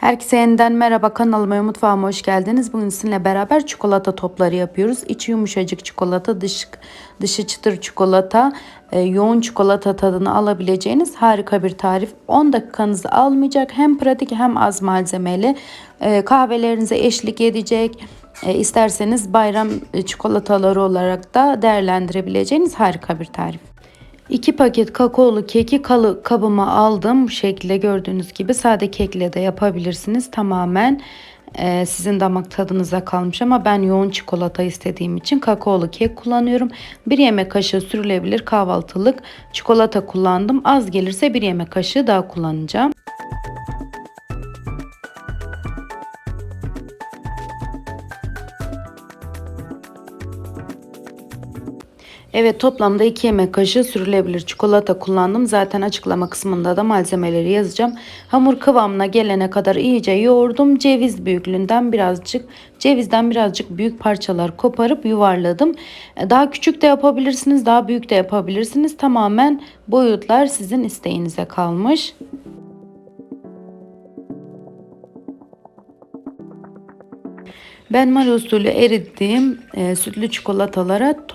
Herkese yeniden merhaba kanalıma ve mutfağıma hoş geldiniz. Bugün sizinle beraber çikolata topları yapıyoruz. İçi yumuşacık çikolata, dış, dışı çıtır çikolata, e, yoğun çikolata tadını alabileceğiniz harika bir tarif. 10 dakikanızı almayacak hem pratik hem az malzemeli. E, kahvelerinize eşlik edecek. E, isterseniz bayram e, çikolataları olarak da değerlendirebileceğiniz harika bir tarif. 2 paket kakaolu keki kalı kabıma aldım. Bu şekilde gördüğünüz gibi sade kekle de yapabilirsiniz. Tamamen e, sizin damak tadınıza kalmış ama ben yoğun çikolata istediğim için kakaolu kek kullanıyorum. Bir yemek kaşığı sürülebilir kahvaltılık çikolata kullandım. Az gelirse bir yemek kaşığı daha kullanacağım. Evet toplamda 2 yemek kaşığı sürülebilir çikolata kullandım. Zaten açıklama kısmında da malzemeleri yazacağım. Hamur kıvamına gelene kadar iyice yoğurdum. Ceviz büyüklüğünden birazcık cevizden birazcık büyük parçalar koparıp yuvarladım. E, Daha küçük de yapabilirsiniz, daha büyük de yapabilirsiniz. Tamamen boyutlar sizin isteğinize kalmış. Ben mal usulü erittiğim e, sütlü çikolatalara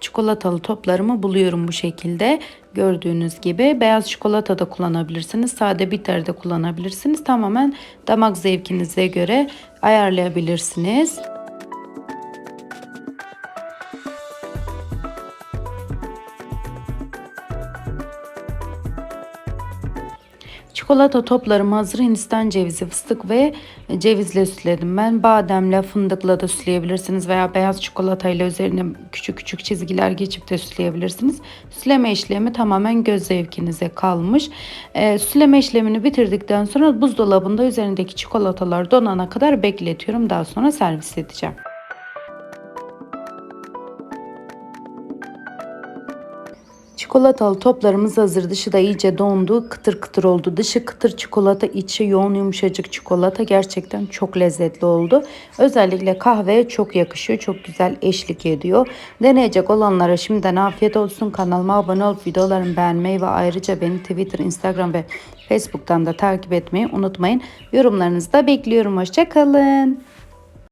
çikolatalı toplarımı buluyorum bu şekilde. Gördüğünüz gibi beyaz çikolata da kullanabilirsiniz. Sade bitter de kullanabilirsiniz. Tamamen damak zevkinize göre ayarlayabilirsiniz. Çikolata toplarım hazır. Hindistan cevizi, fıstık ve cevizle süsledim ben. Bademle, fındıkla da süsleyebilirsiniz veya beyaz çikolatayla üzerine küçük küçük çizgiler geçip de süsleyebilirsiniz. Süsleme işlemi tamamen göz zevkinize kalmış. Ee, süsleme işlemini bitirdikten sonra buzdolabında üzerindeki çikolatalar donana kadar bekletiyorum. Daha sonra servis edeceğim. Çikolatalı toplarımız hazır. Dışı da iyice dondu. Kıtır kıtır oldu. Dışı kıtır çikolata, içi yoğun yumuşacık çikolata. Gerçekten çok lezzetli oldu. Özellikle kahveye çok yakışıyor. Çok güzel eşlik ediyor. Deneyecek olanlara şimdiden afiyet olsun. Kanalıma abone olup videolarımı beğenmeyi ve ayrıca beni Twitter, Instagram ve Facebook'tan da takip etmeyi unutmayın. Yorumlarınızı da bekliyorum. Hoşçakalın.